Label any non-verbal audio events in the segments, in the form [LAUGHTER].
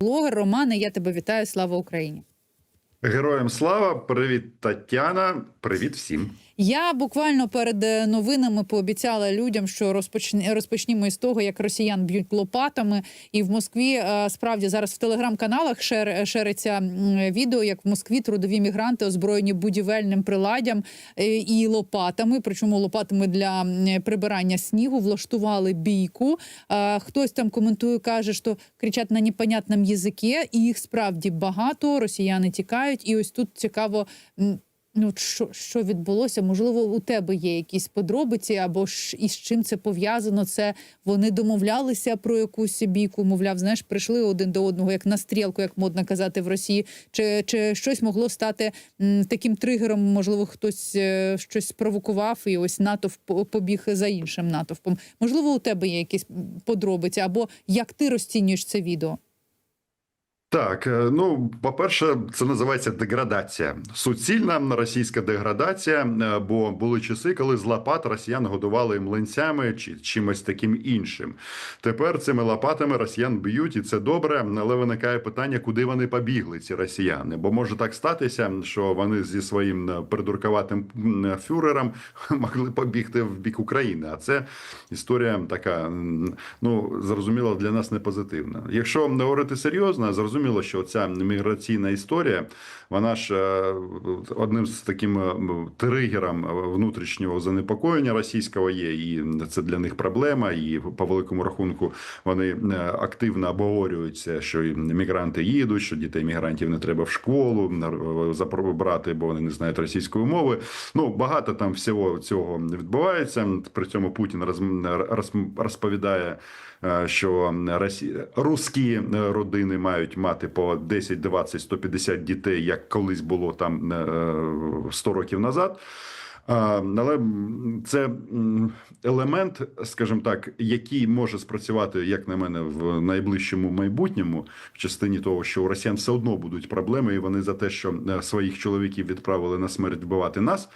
блогер. Романе, я тебе вітаю. Слава Україні! Героям слава, привіт, Тетяна. Привіт всім. Я буквально перед е, новинами пообіцяла людям, що розпочне розпочнімо із того, як росіян б'ють лопатами. І в Москві е, справді зараз в телеграм-каналах шер, шериться відео, як в Москві трудові мігранти озброєні будівельним приладдям е, і лопатами. Причому лопатами для прибирання снігу влаштували бійку. Хтось там коментує, каже, що кричать на непонятному язикі, і їх справді багато. Росіяни тікають. І ось тут цікаво. Ну, що, що відбулося? Можливо, у тебе є якісь подробиці, або ж із чим це пов'язано? Це вони домовлялися про якусь бійку, мовляв, знаєш, прийшли один до одного, як на стрілку, як модно казати в Росії. Чи, чи щось могло стати м, таким тригером? Можливо, хтось е, щось спровокував, і ось натовп побіг за іншим натовпом. Можливо, у тебе є якісь подробиці, або як ти розцінюєш це відео? Так, е, ну по-перше, це називається деградація. Суцільна російська деградація. е, Бо були часи, коли з лопат росіян годували млинцями чи чимось таким іншим. Тепер цими лопатами росіян б'ють, і це добре. Але виникає питання, куди вони побігли, ці росіяни. Бо може так статися, що вони зі своїм е, придуркуватим фюрером [LAUGHS] могли побігти в бік України. А це історія така, ну зрозуміло, для нас не позитивна. Якщо говорити серйозно, зрозуміло, що ця міграційна історія, вона ж е, одним з таким е, тригером внутрішнього занепокоєння російського є, і це для них проблема. І по великому рахунку вони е, активно обговорюються, що мігранти їдуть, що дітей мігрантів не треба в школу забрати, бо вони не знають російської мови. Ну багато там всього цього відбувається. При цьому Путін роз- роз- розповідає. Е, Що росі... русські е, родини мають мати по 10, 20, 150 дітей, як колись було там е, 100 років назад. Але це елемент, скажімо так, який може спрацювати, як на мене, в найближчому майбутньому, в частині того, що у росіян все одно будуть проблеми, і вони за те, що е, своїх чоловіків відправили на смерть вбивати нас.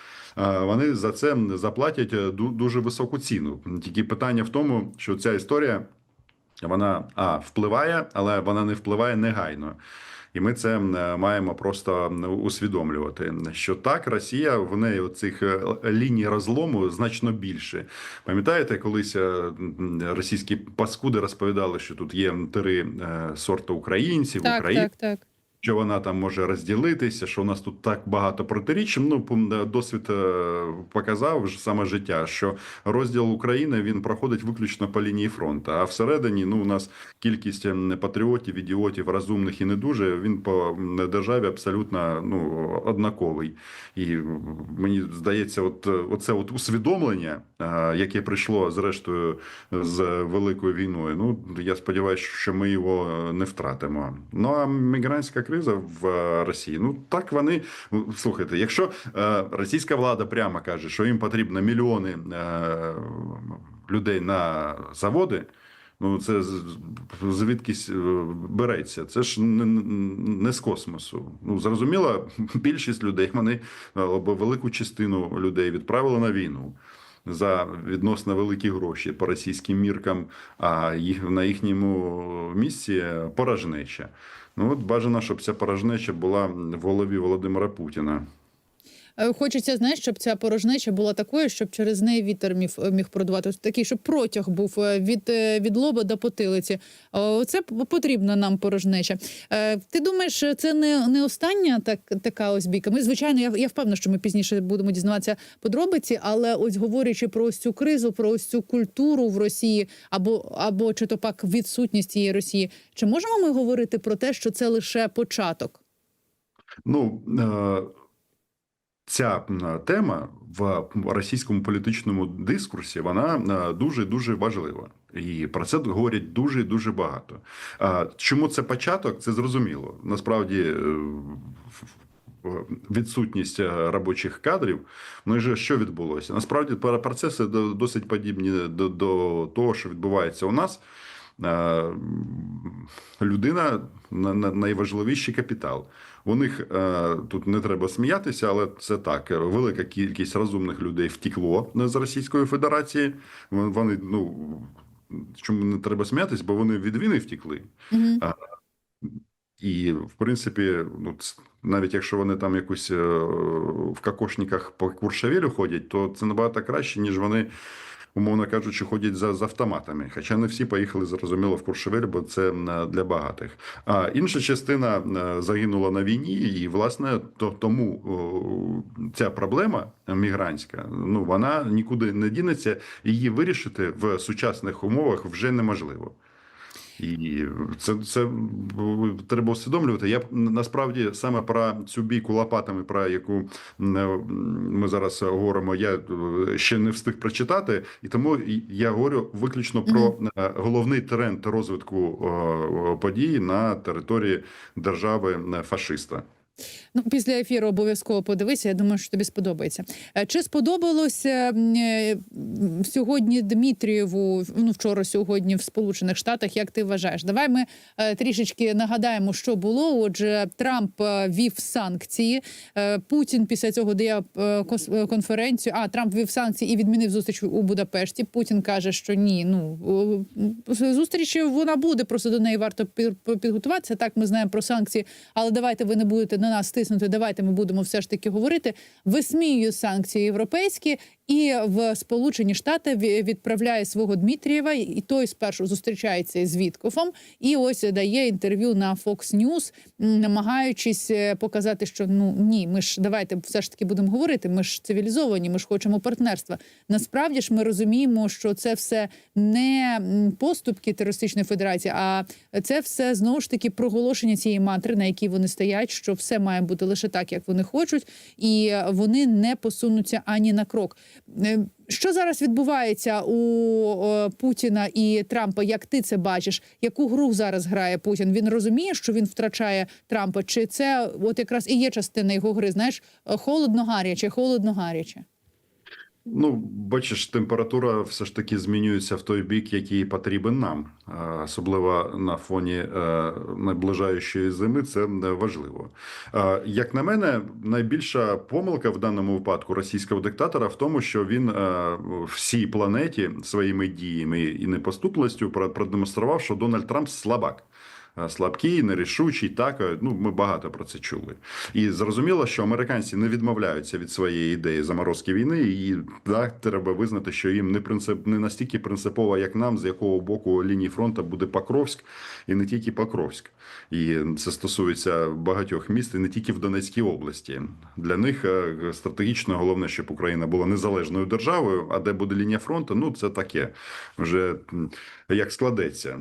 Вони за це заплатять е, дуже високу ціну. Тільки питання в тому, що ця історія вона а впливає, але вона не впливає негайно. І ми це маємо просто усвідомлювати, що так Росія в неї цих ліній розлому значно більше. Пам'ятаєте, колись е, російські паскуди розповідали, що тут є три е, сорти українців, Так, Україн... так, так. Що вона там може розділитися, що у нас тут так багато протиріч. Ну досвід е, показав саме життя, що розділ України він проходить виключно по лінії фронту. А всередині ну у нас кількість ем, патріотів, ідіотів, розумних і не дуже. Він по державі абсолютно ну однаковий. І мені здається, от оце от усвідомлення, е, яке прийшло зрештою з великою війною. Ну я сподіваюся, що ми його е, не втратимо. Ну а мігрантська криза в е, Росії. Ну так вони слухайте, якщо е, російська влада прямо каже, що їм потрібно мільйони е, людей на заводи. Ну, це звідкись береться. Це ж не, не з космосу. Ну, зрозуміло, [LAUGHS] більшість людей вони або велику частину людей відправили на війну за відносно великі гроші по російським міркам, а їх на їхньому місці порожнеча. Ну от бажано, щоб ця порожнеча була в голові Володимира Путіна. Е, Хочеться, знаєш, щоб ця порожнеча була такою, щоб через неї вітер міг, міг продувати. Такий, щоб протяг був е, від, е, від лоба до потилиці. Це потрібна нам порожнеча. Е, Ти думаєш, це не, не остання так, така ось бійка? Ми, звичайно, я, я впевнена, що ми пізніше будемо дізнаватися подробиці, але ось говорячи про ось цю кризу, про ось цю культуру в Росії, або, або чи то пак відсутність цієї Росії, чи можемо ми говорити про те, що це лише початок? Ну е, ця тема в російському політичному дискурсі вона е, дуже дуже важлива. І про це говорять дуже дуже багато. А чому це початок? Це зрозуміло. Насправді е, відсутність е, робочих кадрів. Ну і же що відбулося? Насправді процеси до- досить подібні до того, що відбувається у нас. Е, Людина на- на- найважливіший капітал. У них е, тут не треба сміятися, але це так. е, Велика кількість розумних людей втекло з Російської Федерації. Вони ну чому не треба сміятися, бо вони від війни втекли. Угу. І в принципі, ну навіть якщо вони там якусь е, в кокошниках по Куршавелю ходять, то це набагато краще, ніж вони. Умовно кажучи, ходять за, з автоматами. Хоча не всі поїхали зрозуміло в Куршевель, бо це м, для багатих. А інша частина е, загинула на війні, і власне то тому ця проблема мігрантська, ну вона нікуди не дінеться. Її вирішити в сучасних умовах вже неможливо. І це, це треба усвідомлювати. Я насправді саме про цю бійку лопатами, про яку ми зараз говоримо, я е, ще не встиг прочитати, і тому я говорю виключно про е, головний тренд розвитку е, подій на території держави фашиста. Ну, після ефіру обов'язково подивися. Я думаю, що тобі сподобається. Е, Чи сподобалося е, сьогодні Дмитрієву, ну вчора сьогодні в Сполучених Штатах? Як ти вважаєш? Давай ми е, трішечки нагадаємо, що було. Отже, Трамп вів санкції. Путін після цього дає конференцію. А Трамп вів санкції і відмінив зустріч у Будапешті. Путін каже, що ні. Ну зустріч вона буде. Просто до неї варто пі- підготуватися. Так, ми знаємо про санкції, але давайте ви не будете на нас тиснути. Давайте ми будемо все ж таки говорити. Висміює санкції європейські і в Сполучені Штати ві- відправляє свого Дмитрієва, і той спершу зустрічається з Віткофом, і ось дає інтерв'ю на Fox News, намагаючись е, показати, що ну ні, ми ж давайте все ж таки будемо говорити. Ми ж цивілізовані, ми ж хочемо партнерства. Насправді ж ми розуміємо, що це все не поступки терористичної федерації, а це все знову ж таки проголошення цієї мантри, на якій вони стоять, що все має бути лише так, як вони хочуть, і вони не посунуться ані на крок. Е, Що зараз відбувається у е, Путіна і Трампа? Як ти це бачиш? Яку гру зараз грає Путін? Він розуміє, що він втрачає Трампа? Чи це от якраз і є частина його гри? Знаєш, холодно гаряче, холодно гаряче. Ну, бачиш, температура все ж таки змінюється в той бік, який потрібен нам, особливо на фоні е, наближаючої зими. Це важливо. Як на мене, найбільша помилка в даному випадку російського диктатора в тому, що він е, всій планеті своїми діями і непоступлістю про- продемонстрував, що Дональд Трамп слабак. Слабкий, нерішучий, так е, ну ми багато про це чули, і зрозуміло, що американці не відмовляються від своєї ідеї заморозки війни, і так треба визнати, що їм не принцип не настільки принципово, як нам, з якого боку лінії фронту буде Покровськ, і не тільки Покровськ. І це стосується багатьох міст, і не тільки в Донецькій області. Для них е, стратегічно головне, щоб Україна була незалежною державою. А де буде лінія фронту? Ну це таке вже як складеться.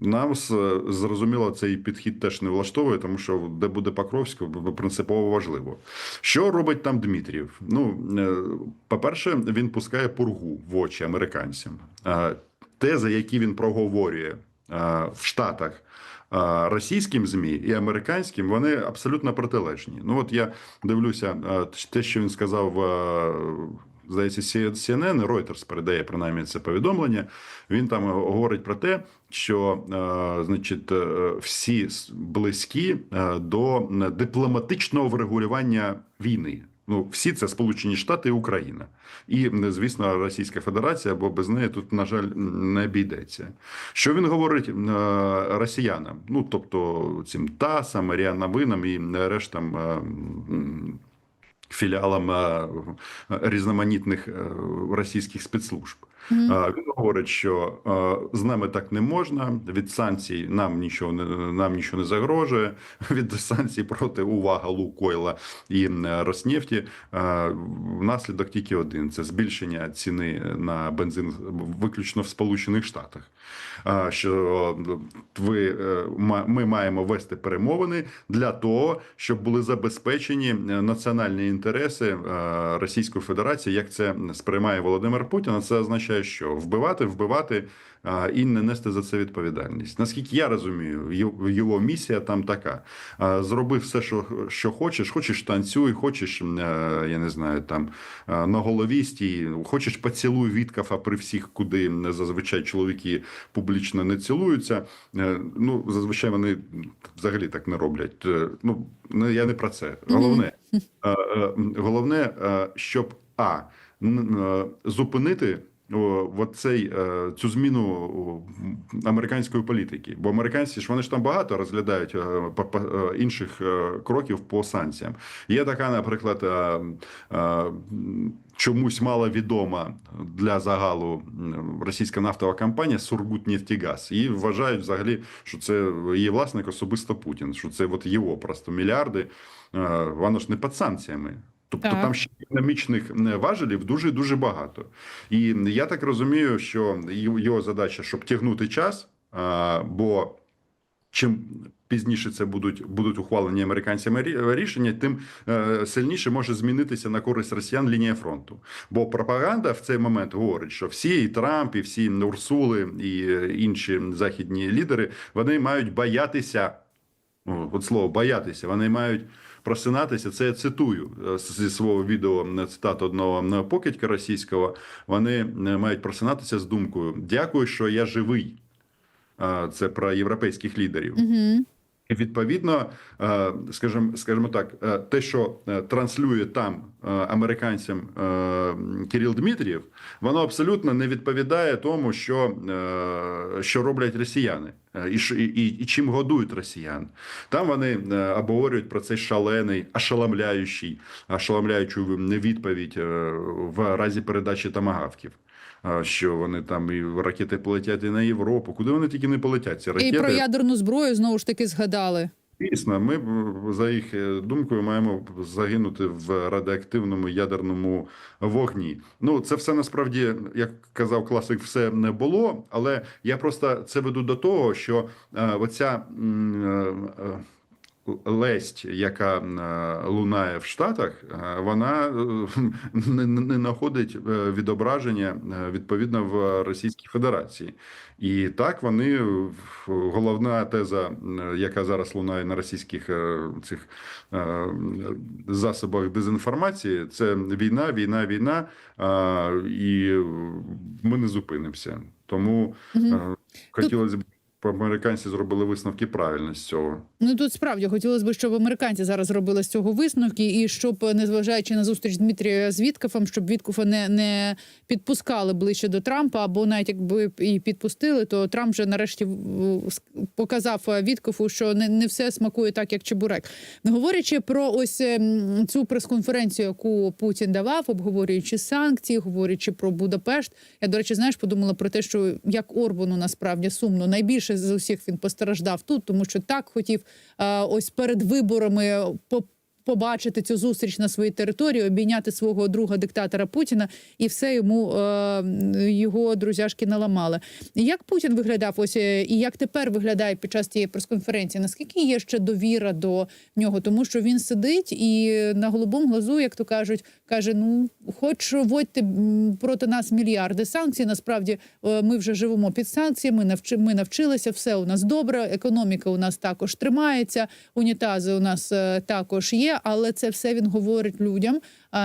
Нам з- зрозуміло цей підхід теж не влаштовує, тому що де буде Покровськ, принципово важливо. Що робить там Дмитрієв? Ну, е, по-перше, він пускає пургу в очі американцям. Е, Тези, які він проговорює е, в Штатах. Російським змі і американським вони абсолютно протилежні. Ну от я дивлюся, те, що він сказав, здається, CNN, Reuters передає принаймні це повідомлення. Він там говорить про те, що е, значить, е, всі близькі е, до дипломатичного врегулювання війни. Ну, всі це Сполучені Штати і Україна, і звісно, Російська Федерація, бо без неї тут, на жаль, не обійдеться. Що він говорить е, росіянам? Ну тобто цим ТАСам, Маріа Новинам і рештам е, філіалам е, різноманітних е, російських спецслужб. Він говорить, що з нами так не можна. Від санкцій нам нічого не нам нічого не загрожує. [LAUGHS] Від санкцій проти увага Лукойла і Роснефті внаслідок тільки один: це збільшення ціни на бензин виключно в Сполучених Штатах. Що ви е, ми маємо вести перемовини для того, щоб були забезпечені національні інтереси Російської Федерації, як це сприймає Володимир Путін. Це означає, що вбивати, вбивати і не нести за це відповідальність. Наскільки я розумію, його- місія там така: зроби все, що, що хочеш, хочеш танцюй, хочеш, е, я не знаю, там е, на голові стій, хочеш поцілуй Віткафа при всіх, куди зазвичай чоловіки публічно не цілуються. Е, Ну, зазвичай вони взагалі так не роблять. Ну, я не про це. Головне, [LAUGHS] головне, щоб а зупинити цей, е, цю зміну американської політики. Бо американці ж вони ж там багато розглядають е, е, інших кроків по санкціям. Є така, наприклад, чомусь маловідома для загалу російська нафтова компанія Сургутнефтегаз. І вважають взагалі, що це її власник особисто Путін, що це от його просто мільярди. Воно ж не під санкціями. Тобто Так. там ще економічних важелів дуже дуже багато. І я так розумію, що його задача, щоб тягнути час, бо чим пізніше це будуть будуть ухвалені американцями рішення, тим е, сильніше може змінитися на користь росіян лінія фронту. Бо пропаганда в цей момент говорить, що всі і Трамп, і всі Урсули, і е, інші західні лідери вони мають боятися. От слово боятися. Вони мають просинатися. Це я цитую е, зі свого відео цитат одного покидька російського. Вони е, мають просинатися з думкою: дякую, що я живий. Це про європейських лідерів. Угу. Відповідно, е, скажімо, скажімо так, е, те, що е, транслює там американцям Кирил Дмитрієв, воно абсолютно не відповідає тому, що, що роблять росіяни, і, і, і, чим годують росіян. Там вони обговорюють про цей шалений, ошеломляючий, ошеломляючу відповідь в разі передачі тамагавків. Що вони там і ракети полетять і на Європу, куди вони тільки не полетять. Ці І про ядерну зброю знову ж таки згадали. Дійсно, ми за їх е, думкою маємо загинути в радіоактивному ядерному вогні. Ну це все насправді, як казав класик, все не було. Але я просто це веду до того, що е, оця е, е, лесть, яка е, лунає в Штатах, е, вона е, [LAUGHS] не, знаходить відображення відповідно в Російській Федерації. І так вони головна теза, яка зараз лунає на російських цих засобах дезінформації, це війна, війна, війна, і ми не зупинимося. Тому е, хотілося б. Американці зробили висновки правильно з цього. Ну тут справді хотілося б, щоб американці зараз зробили з цього висновки, і щоб, незважаючи на зустріч Дмитрія з Віткафом, щоб Віткафа не, не підпускали ближче до Трампа, або навіть якби і підпустили, то Трамп вже нарешті показав Віткафу, що не, не все смакує так, як чебурек. Говорячи про ось ем, цю прес-конференцію, яку Путін давав, обговорюючи санкції, говорячи про Будапешт. Я, до речі, знаєш, подумала про те, що як Орбану насправді сумно найбільше з усіх він постраждав тут, тому що так хотів е, ось перед виборами по. Побачити цю зустріч на своїй території, обійняти свого друга диктатора Путіна, і все йому е, його друзяшки наламали. Як Путін виглядав ось е, і як тепер виглядає під час цієї прес-конференції? Наскільки є ще довіра до нього? Тому що він сидить і на голубому глазу, як то кажуть, каже: Ну, хоч вводьте проти нас мільярди санкцій. Насправді е, ми вже живемо під санкціями. Навчи, ми навчилися, все у нас добре. Економіка у нас також тримається. Унітази у нас також є, але це все він говорить людям,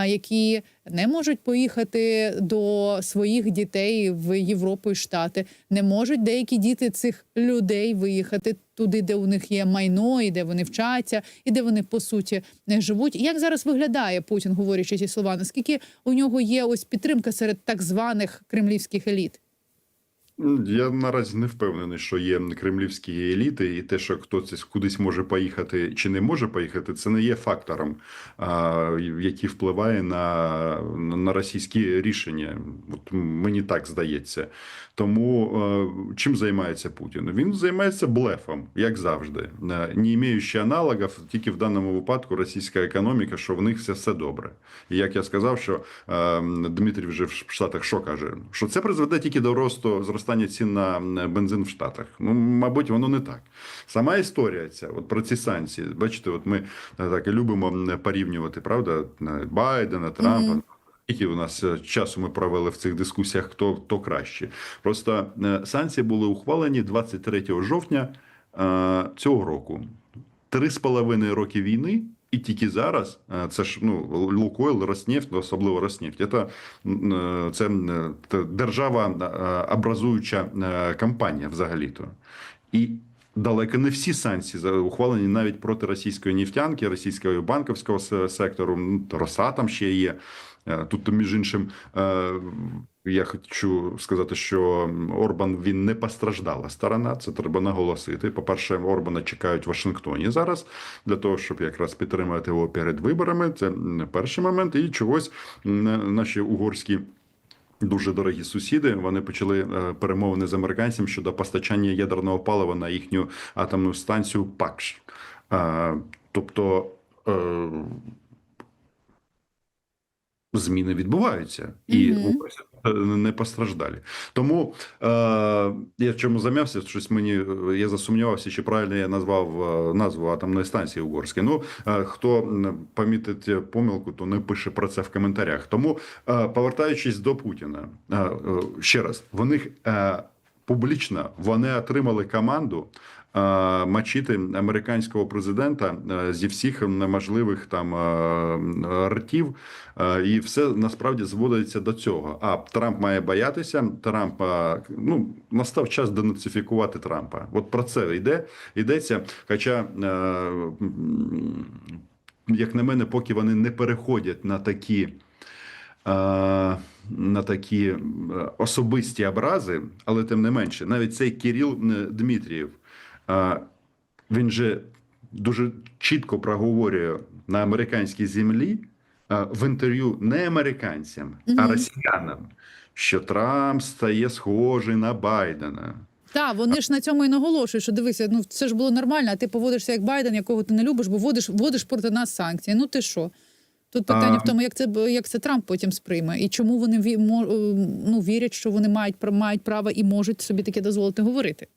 які не можуть поїхати до своїх дітей в Європу і Штати. Не можуть деякі діти цих людей виїхати туди, де у них є майно, і де вони вчаться, і де вони по суті не живуть. Як зараз виглядає Путін, говорячи ці слова? Наскільки у нього є ось підтримка серед так званих кремлівських еліт? Ну, Я наразі не впевнений, що є кремлівські еліти, і те, що хтось кудись може поїхати чи не може поїхати, це не є фактором, який впливає на, на російські рішення. От мені так здається. Тому е, чим займається Путін? Він займається блефом, як завжди, Е, не маючи аналогів, тільки в даному випадку російська економіка, що в них все, все добре. І як я сказав, що е, Дмитрій вже в Штатах що каже, що це призведе тільки до росту зростання цін на бензин в Штатах. Ну, мабуть, воно не так. Сама історія ця, от про ці санкції, бачите, от ми е, так і любимо порівнювати, правда, Байдена, Трампа. Скільки у нас е, часу ми провели в цих дискусіях, хто, хто краще. Просто е, санкції були ухвалені 23 жовтня цього року. Три з половиною роки війни, і тільки зараз е, це ж ну Лукойл, Роснефть, особливо Роснефть, це, е, це держава е, образуюча е, компанія взагалі-то. І далеко не всі санкції ухвалені навіть проти російської нефтянки, російського банківського сектору. Ну, Росатом ще є. Тут, між іншим, Я хочу сказати, що Орбан він не постраждала сторона. Це треба наголосити. По перше, Орбана чекають в Вашингтоні зараз для того, щоб якраз підтримати його перед виборами. Це перший момент. І чогось наші угорські. Дуже дорогі сусіди. Вони почали е, перемовини з американцями щодо постачання ядерного палива на їхню атомну станцію ПАКШ. Е, Тобто е, зміни відбуваються, і угорці е, не постраждалі. Тому е, я в чому зам'явся, щось мені е, я засумнівався, чи правильно я назвав е, назву атомної станції угорської. Ну е, хто помітить помилку, то не пише про це в коментарях. Тому е, повертаючись до Путіна, е, е, ще раз, в них е, публічно вони отримали команду. Е, Мочити американського президента е, зі всіх можливих там е, ртів, І все насправді зводиться до цього. А Трамп має боятися. Трамп е, ну настав час денацифікувати Трампа. От про це йде йдеться. Хоча, як на мене, поки вони не переходять на такі. На такі особисті образи, але тим не менше, навіть цей Кирил е, Дмитрієв, він же дуже чітко проговорює на американській землі в інтерв'ю не американцям, а росіянам, що Трамп стає схожий на Байдена. Так, вони ж на цьому і наголошують, що дивися, ну це ж було нормально, а ти поводишся як Байден, якого ти не любиш, бо вводиш, вводиш проти нас санкції. Ну ти що? Тут питання А- в тому, як це як це Трамп потім сприйме, і чому вони е, ну, вірять, що вони мають мають право і можуть собі таке дозволити говорити.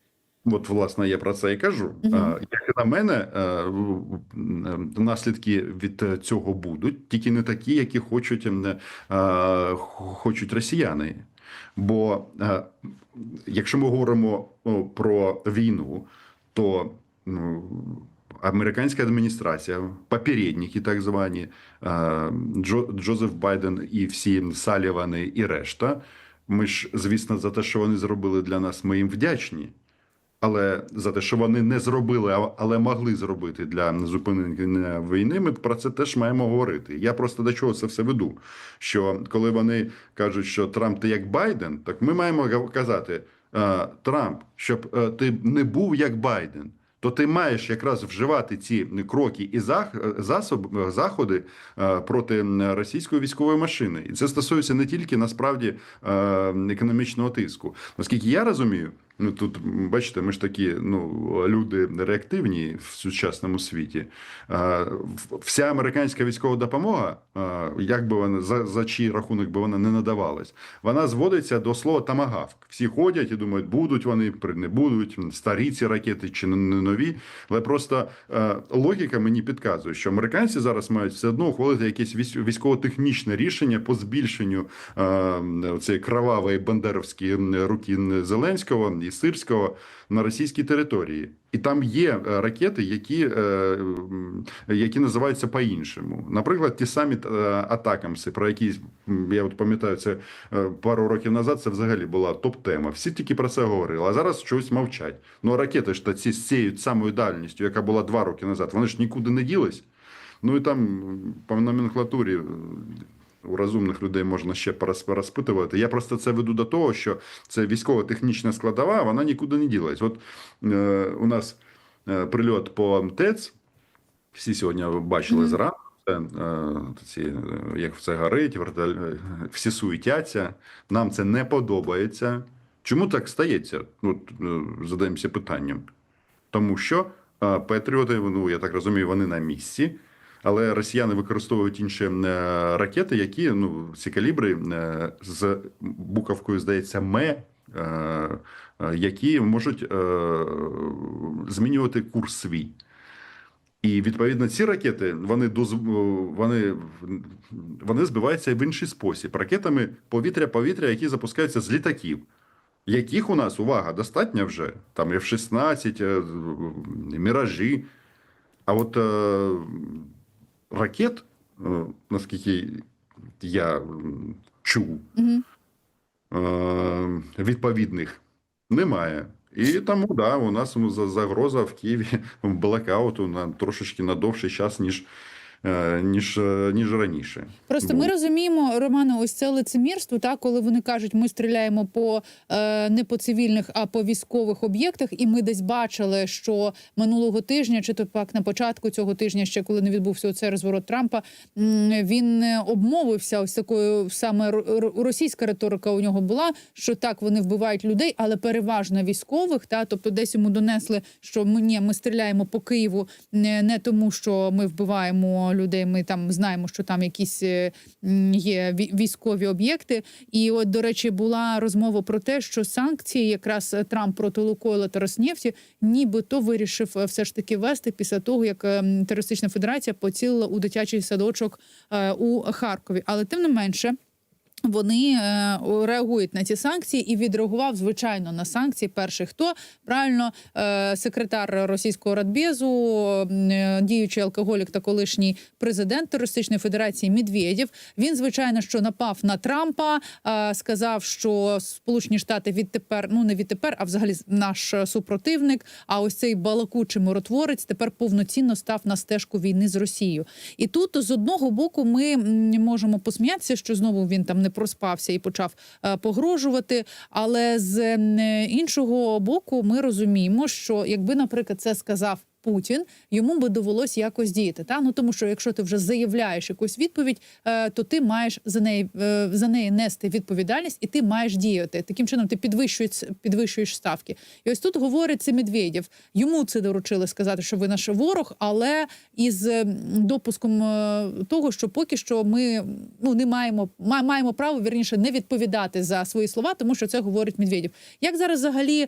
От, власне, я про це і кажу. Е, Як на мене, наслідки від цього будуть, тільки не такі, які хочуть, е, хочуть росіяни. Бо якщо ми говоримо про війну, то ну, американська адміністрація, попередники так звані, Джо, Джозеф Байден і всі Салівани і решта. Ми ж, звісно, за те, що вони зробили для нас, ми їм вдячні. Але за те, що вони не зробили, але могли зробити для зупинення війни, ми про це теж маємо говорити. Я просто до чого це все веду. Що коли вони кажуть, що Трамп ти як Байден, так ми маємо казати е, Трамп, щоб е, ти не був як Байден. То ти маєш якраз вживати ці кроки і зах- засоб, заходи е, проти російської військової машини, і це стосується не тільки насправді е, економічного тиску. Наскільки я розумію, ну тут бачите, ми ж такі ну люди реактивні в сучасному світі. Вся американська військова допомога, як би вона за, за чий рахунок би вона не надавалась, вона зводиться до слова тамагавк. Всі ходять і думають, будуть вони, не будуть, старі ці ракети чи не нові. Але просто логіка мені підказує, що американці зараз мають все одно ухвалити якесь військ- військово-технічне рішення по збільшенню цієї кровавої бандеровської руки Зеленського і Сирського на російській території. І там є е, ракети, які, е, які називаються по-іншому. Наприклад, ті самі е, атакамси, про які я от пам'ятаю, це пару років назад це взагалі була топ-тема. Всі тільки про це говорили, а зараз щось мовчать. Ну ракети ж та ці з цією самою дальністю, яка була два роки назад, вони ж нікуди не ділись. Ну і там по номенклатурі у розумних людей можна ще порозпитувати. Я просто це веду до того, що це військово-технічна складова, вона нікуди не ділась. От е, у нас е, прильот по ТЕЦ, всі сьогодні бачили Мгм. зранку. Е, ці, як все горить, е, всі суетяться. Нам це не подобається. Чому так стається? От, задаємося питанням. Тому що Петріоти, ну я так розумію, вони на місці. Але росіяни використовують інші е, ракети, які ну ці калібри е, з буковкою, здається, ме, е, які можуть змінювати курс свій. І відповідно ці ракети вони доз... вони, вони збиваються в інший спосіб ракетами повітря-повітря, які запускаються з літаків. Яких у нас увага достатньо вже там F-16, е, міражі. А от ракет, е, наскільки я чув, Угу. е, відповідних немає. І тому да, у нас за- загроза в Києві [LAUGHS] блокауту на трошечки на довший час, ніж ніж, е, ніж раніше. Просто Бо- ми розуміємо, Романе, ось це лицемірство, так, коли вони кажуть, ми стріляємо по е, не по цивільних, а по військових об'єктах. І ми десь бачили, що минулого тижня, чи то пак на початку цього тижня, ще коли не відбувся оцей розворот Трампа, він е, обмовився ось такою саме ро- ро- російська риторика у нього була, що так вони вбивають людей, але переважно військових. Та тобто, десь йому донесли, що ми ні, ми стріляємо по Києву не, не тому, що ми вбиваємо людей. Ми там знаємо, що там якісь е, є військові об'єкти. І от, до речі, була розмова про те, що санкції, якраз е, Трамп проти Лукойла та Роснефті, нібито вирішив е, все ж таки вести після того, як терористична федерація поцілила у дитячий садочок у Харкові. Але тим не менше. Вони е, реагують на ці санкції і відреагував звичайно на санкції. Перший хто правильно е, секретар російського радбезу, е, діючий алкоголік та колишній президент терористичної федерації Медведєв. Він звичайно що напав на Трампа, сказав, що Сполучені Штати відтепер, ну не відтепер, а взагалі наш супротивник. А ось цей балакучий миротворець тепер повноцінно став на стежку війни з Росією. І тут з одного боку ми можемо посміятися, що знову він там не проспався і почав е, погрожувати. Але з іншого боку, ми розуміємо, що якби, наприклад, це сказав. Путін йому би довелось якось діяти. Та ну тому, що якщо ти вже заявляєш якусь відповідь, е, то ти маєш за неї е, за неї нести відповідальність, і ти маєш діяти. Таким чином ти підвищуєш підвищуєш ставки. І ось тут говорить це Медведєв. Йому це доручили сказати, що ви наш ворог, але із допуском е, того, що поки що ми ну не маємо ма- маємо право вірніше не відповідати за свої слова, тому що це говорить Медведєв. Як зараз взагалі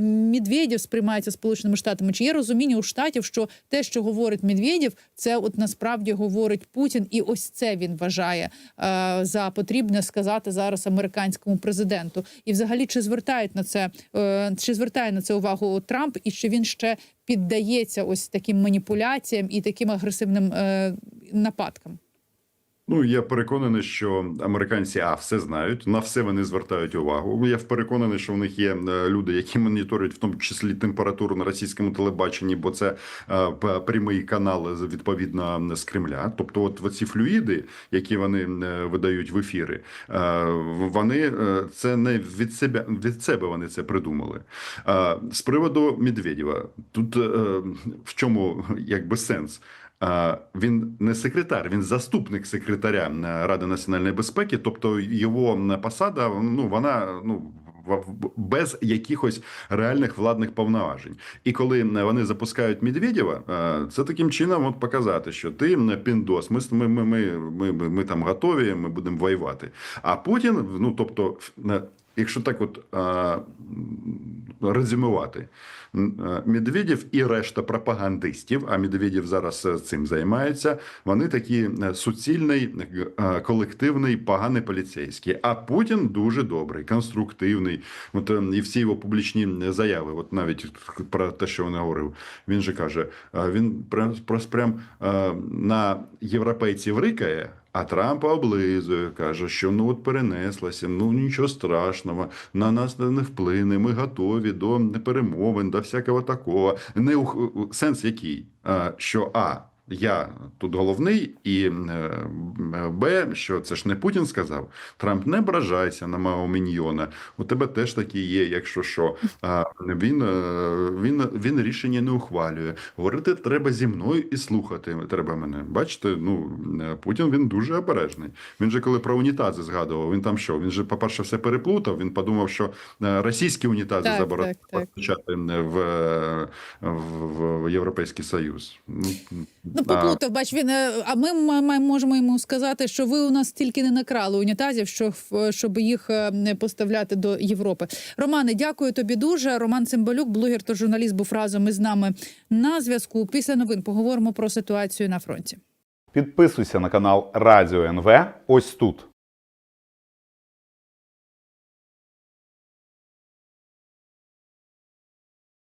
Медведєв сприймається сполученими штатами? Чи є розуміння у штатів, що те, що говорить Медведєв, це от насправді говорить Путін, і ось це він вважає е, за потрібне сказати зараз американському президенту. І взагалі чи звертають на це е, чи звертає на це увагу Трамп, і чи він ще піддається ось таким маніпуляціям і таким агресивним е, нападкам? Ну, я переконаний, що американці а все знають, на все вони звертають увагу. Я переконаний, що в них є е, люди, які моніторять в тому числі температуру на російському телебаченні, бо це е, прямий канал відповідно з Кремля. Тобто, от ці флюїди, які вони е, видають в ефіри, е, вони е, це не від себе від себе вони це придумали. Е, З приводу Медведєва, тут е, в чому якби сенс? Він не секретар, він заступник секретаря е, Ради національної безпеки. Тобто його посада, ну вона ну. Без якихось реальних владних повноважень, і коли вони запускають Медведєва, е, це таким чином от показати, що ти піндос, ми, ми, ми, ми, ми, ми, ми там готові, ми будемо воювати. А Путін, ну тобто, е, якщо так, от е, резюмувати, е, Медведєв і решта пропагандистів, а Медведєв зараз е, цим займається. Вони такі суцільний, колективний, поганий поліцейський. А Путін дуже добрий, конструктивний. От і всі його публічні заяви, от навіть про те, що він говорив, він же каже: він прям прям, на європейців рикає. А Трампа облизує, каже, що ну от перенеслася, ну нічого страшного, на нас не не вплине. Ми готові до перемовин, до всякого такого. Не ух- сенс який? Що а я тут головний, і е, Б, що це ж не Путін сказав. Трамп не ображайся на мого міньйона. У тебе теж такі є, якщо що. А він, е, він, він рішення не ухвалює. Говорити треба зі мною і слухати треба мене. Бачите, ну е, Путін він дуже обережний. Він же коли про унітази згадував, він там що? Він же, по-перше, все переплутав. Він подумав, що російські унітази так. постачати в, в, в Європейський Союз. Ну, поплутав, бач, він е, а ми можемо йому сказати, що ви у нас тільки не накрали унітазів, що в- щоб їх е, не поставляти до Європи. Романе, дякую тобі дуже. Роман Цимбалюк, блогер та журналіст, був разом із нами на зв'язку. Після новин поговоримо про ситуацію на фронті. Підписуйся на канал Радіо НВ ось тут.